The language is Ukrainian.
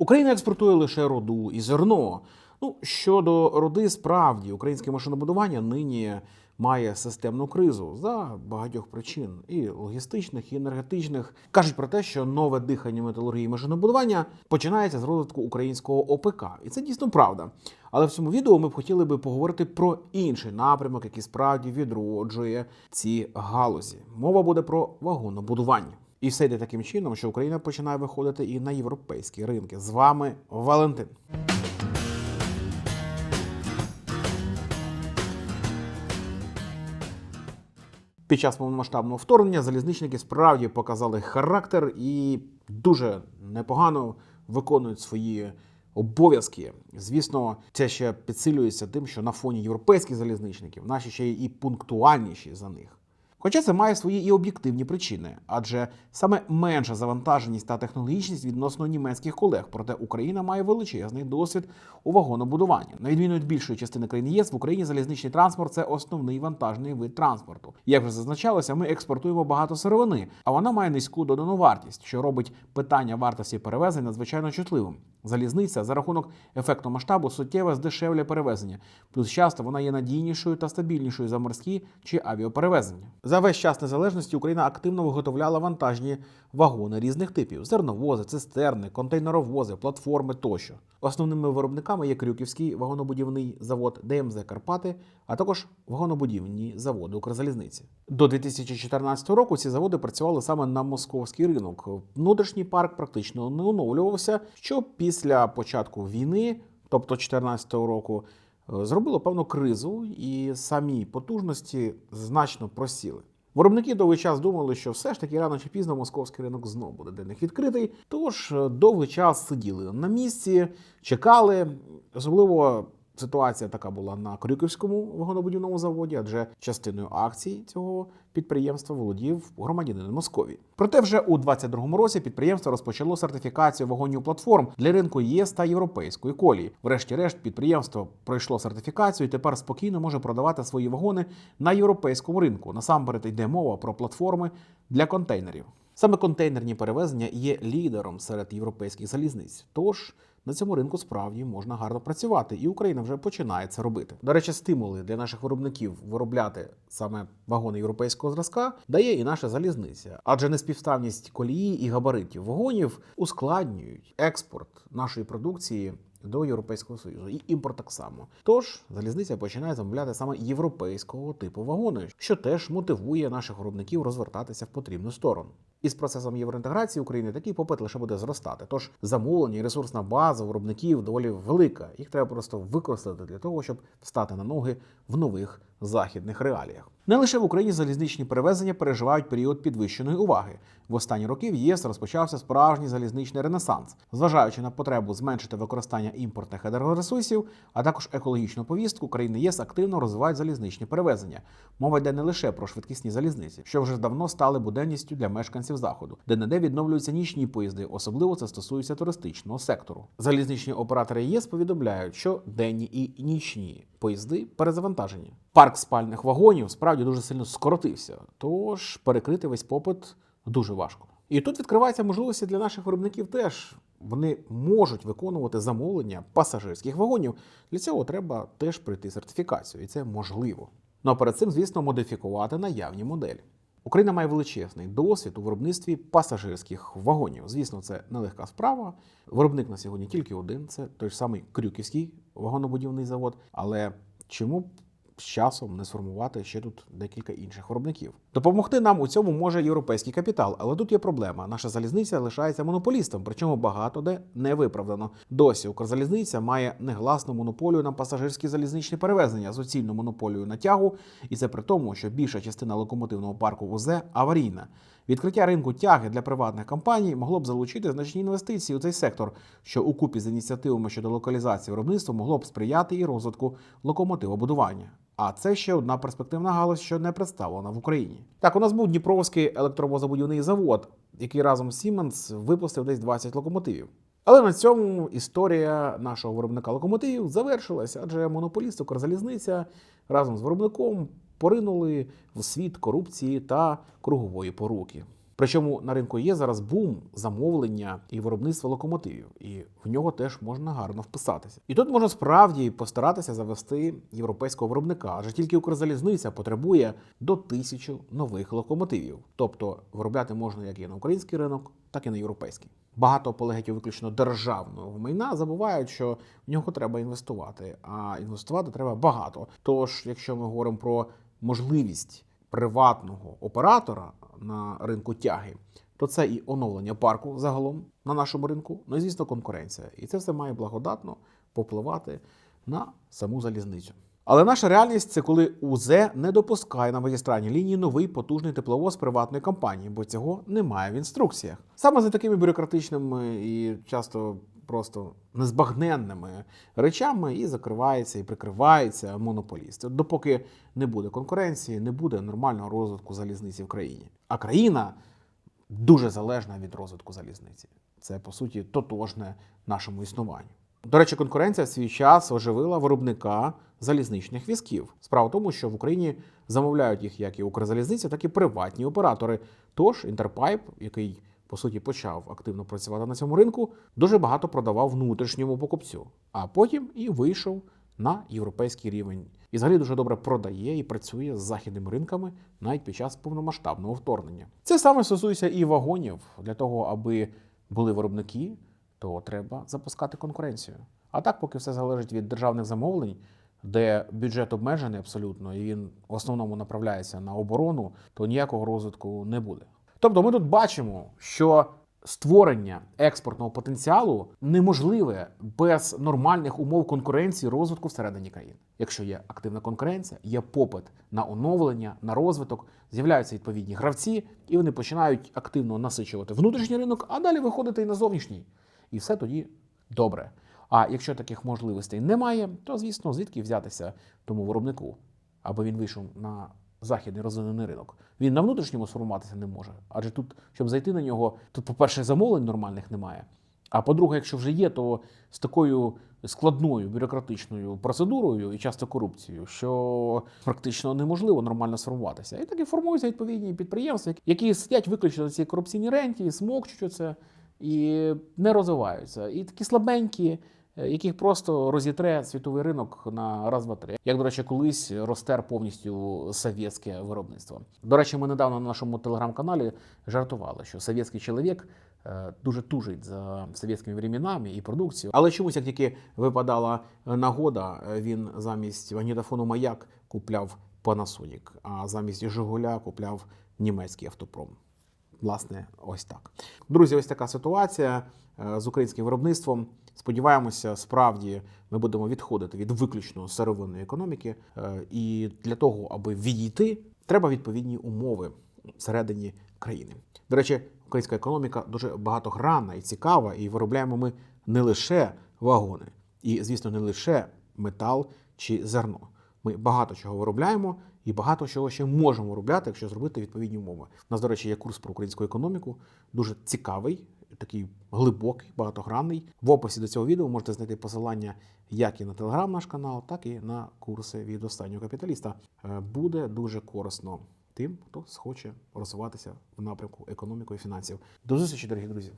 Україна експортує лише роду і зерно. Ну щодо роди, справді українське машинобудування нині має системну кризу за багатьох причин і логістичних, і енергетичних. кажуть про те, що нове дихання металургії машинобудування починається з розвитку українського ОПК, і це дійсно правда. Але в цьому відео ми б хотіли би поговорити про інший напрямок, який справді відроджує ці галузі. Мова буде про вагонобудування. І все йде таким чином, що Україна починає виходити і на європейські ринки. З вами Валентин. Під час повномасштабного вторгнення залізничники справді показали характер і дуже непогано виконують свої обов'язки. Звісно, це ще підсилюється тим, що на фоні європейських залізничників наші ще і пунктуальніші за них. Хоча це має свої і об'єктивні причини, адже саме менша завантаженість та технологічність відносно німецьких колег, проте Україна має величезний досвід у вагонобудуванні. На відміну від більшої частини країн ЄС, в Україні залізничний транспорт це основний вантажний вид транспорту. Як вже зазначалося, ми експортуємо багато сировини, а вона має низьку додану вартість, що робить питання вартості перевезень надзвичайно чутливим. Залізниця за рахунок ефекту масштабу суттєво здешевлює перевезення. Плюс часто вона є надійнішою та стабільнішою за морські чи авіаперевезення. За весь час незалежності Україна активно виготовляла вантажні вагони різних типів: зерновози, цистерни, контейнеровози, платформи тощо. Основними виробниками є Крюківський вагонобудівний завод ДМЗ Карпати, а також вагонобудівні заводи Укрзалізниці. До 2014 року ці заводи працювали саме на московський ринок. Внутрішній парк практично не оновлювався, що після початку війни, тобто 2014 року, зробило певну кризу, і самі потужності значно просіли. Виробники довгий час думали, що все ж таки рано чи пізно московський ринок знову буде для них відкритий. Тож е, довгий час сиділи на місці, чекали. Особливо ситуація така була на Крюківському вагонобудівному заводі, адже частиною акцій цього підприємства володів громадянин Московії. Проте вже у 2022 році підприємство розпочало сертифікацію вагонів платформ для ринку ЄС та європейської колії. Врешті-решт, підприємство пройшло сертифікацію і тепер спокійно може продавати свої вагони на європейському ринку. Насамперед йде мова про платформи для контейнерів. Саме контейнерні перевезення є лідером серед європейських залізниць. Тож на цьому ринку справді можна гарно працювати, і Україна вже починає це робити. До речі, стимули для наших виробників виробляти саме вагони європейського зразка дає і наша залізниця, адже неспівставність колії і габаритів вагонів ускладнюють експорт нашої продукції. До Європейського Союзу і імпорт так само. Тож залізниця починає замовляти саме європейського типу вагони, що теж мотивує наших виробників розвертатися в потрібну сторону. І з процесом євроінтеграції України такий попит лише буде зростати. Тож замовлення і ресурсна база виробників доволі велика. Їх треба просто використати для того, щоб стати на ноги в нових західних реаліях. Не лише в Україні залізничні перевезення переживають період підвищеної уваги. В останні роки в ЄС розпочався справжній залізничний ренесанс, зважаючи на потребу зменшити використання імпортних енергоресурсів, а також екологічну повістку, країни ЄС активно розвивають залізничні перевезення. Мова йде не лише про швидкісні залізниці, що вже давно стали буденністю для мешканців заходу, де не де відновлюються нічні поїзди, особливо це стосується туристичного сектору. Залізничні оператори ЄС повідомляють, що денні і нічні поїзди перезавантажені. Парк спальних вагонів справді дуже сильно скоротився, тож перекрити весь попит дуже важко. І тут відкриваються можливості для наших виробників теж. Вони можуть виконувати замовлення пасажирських вагонів. Для цього треба теж пройти сертифікацію, і це можливо. Ну а перед цим, звісно, модифікувати наявні моделі. Україна має величезний досвід у виробництві пасажирських вагонів. Звісно, це нелегка справа. Виробник на сьогодні тільки один це той ж самий Крюківський вагонобудівний завод. Але чому б з часом не сформувати ще тут декілька інших виробників? Допомогти нам у цьому може європейський капітал, але тут є проблема. Наша залізниця лишається монополістом, причому багато де не виправдано. Досі Укрзалізниця має негласну монополію на пасажирські залізничні перевезення, суцільну монополію на тягу, і це при тому, що більша частина локомотивного парку УЗ аварійна. Відкриття ринку тяги для приватних компаній могло б залучити значні інвестиції у цей сектор, що у купі з ініціативами щодо локалізації виробництва могло б сприяти і розвитку локомотивобудування. А це ще одна перспективна галузь, що не представлена в Україні. Так, у нас був Дніпровський електровозобудівний завод, який разом з Siemens випустив десь 20 локомотивів. Але на цьому історія нашого виробника локомотивів завершилася, адже монополіст Укрзалізниця разом з виробником поринули в світ корупції та кругової поруки. Причому на ринку є зараз бум замовлення і виробництва локомотивів, і в нього теж можна гарно вписатися. І тут можна справді постаратися завести європейського виробника, адже тільки Укрзалізниця потребує до тисячі нових локомотивів. Тобто виробляти можна як і на український ринок, так і на європейський. Багато полегетів виключно державного майна забувають, що в нього треба інвестувати, а інвестувати треба багато. Тож, якщо ми говоримо про можливість приватного оператора на ринку тяги, то це і оновлення парку загалом на нашому ринку, ну і звісно, конкуренція. І це все має благодатно попливати на саму залізницю. Але наша реальність це коли УЗ не допускає на магістральній лінії новий потужний тепловоз приватної компанії, бо цього немає в інструкціях. Саме за такими бюрократичними і часто просто незбагненними речами і закривається і прикривається монополіст. От Допоки не буде конкуренції, не буде нормального розвитку залізниці в країні. А країна дуже залежна від розвитку залізниці. Це по суті тотожне нашому існуванню. До речі, конкуренція в свій час оживила виробника залізничних візків. Справа в тому, що в Україні замовляють їх як і Укрзалізниця, так і приватні оператори. Тож Інтерпайп, який по суті почав активно працювати на цьому ринку, дуже багато продавав внутрішньому покупцю, а потім і вийшов на європейський рівень. І взагалі дуже добре продає і працює з західними ринками навіть під час повномасштабного вторгнення. Це саме стосується і вагонів для того, аби були виробники, то треба запускати конкуренцію. А так, поки все залежить від державних замовлень, де бюджет обмежений абсолютно, і він в основному направляється на оборону, то ніякого розвитку не буде. Тобто, ми тут бачимо, що створення експортного потенціалу неможливе без нормальних умов конкуренції розвитку всередині країни. Якщо є активна конкуренція, є попит на оновлення, на розвиток, з'являються відповідні гравці, і вони починають активно насичувати внутрішній ринок, а далі виходити і на зовнішній. І все тоді добре. А якщо таких можливостей немає, то звісно, звідки взятися тому виробнику, аби він вийшов на західний розвинений ринок. Він на внутрішньому сформуватися не може. Адже тут, щоб зайти на нього, тут, по-перше, замовлень нормальних немає. А по-друге, якщо вже є, то з такою складною бюрократичною процедурою і часто корупцією, що практично неможливо нормально сформуватися. І так і формуються відповідні підприємства, які сидять виключно на цій корупційній ренті, смокчуть це і не розвиваються. І такі слабенькі, яких просто розітре світовий ринок на раз, два, три. Як, до речі, колись розтер повністю совєтське виробництво. До речі, ми недавно на нашому телеграм-каналі жартували, що совєтський чоловік е, дуже тужить за совєтськими временами і продукцією. Але чомусь, як тільки випадала нагода, е, він замість магнітофону маяк купляв Panasonic, а замість Жигуля купляв німецький автопром. Власне, ось так. Друзі, ось така ситуація е, з українським виробництвом. Сподіваємося, справді ми будемо відходити від виключно сировинної економіки. Е, І для того, аби відійти, треба відповідні умови всередині країни. До речі, українська економіка дуже багатогранна і цікава, і виробляємо ми не лише вагони, і, звісно, не лише метал чи зерно. Ми багато чого виробляємо і багато чого ще можемо виробляти, якщо зробити відповідні умови. У нас, до речі, є курс про українську економіку, дуже цікавий, такий глибокий, багатогранний. В описі до цього відео можете знайти посилання як і на телеграм наш канал, так і на курси від останнього капіталіста. Е, Буде дуже корисно тим, хто схоче розвиватися в напрямку економіки і фінансів. До зустрічі, дорогі друзі!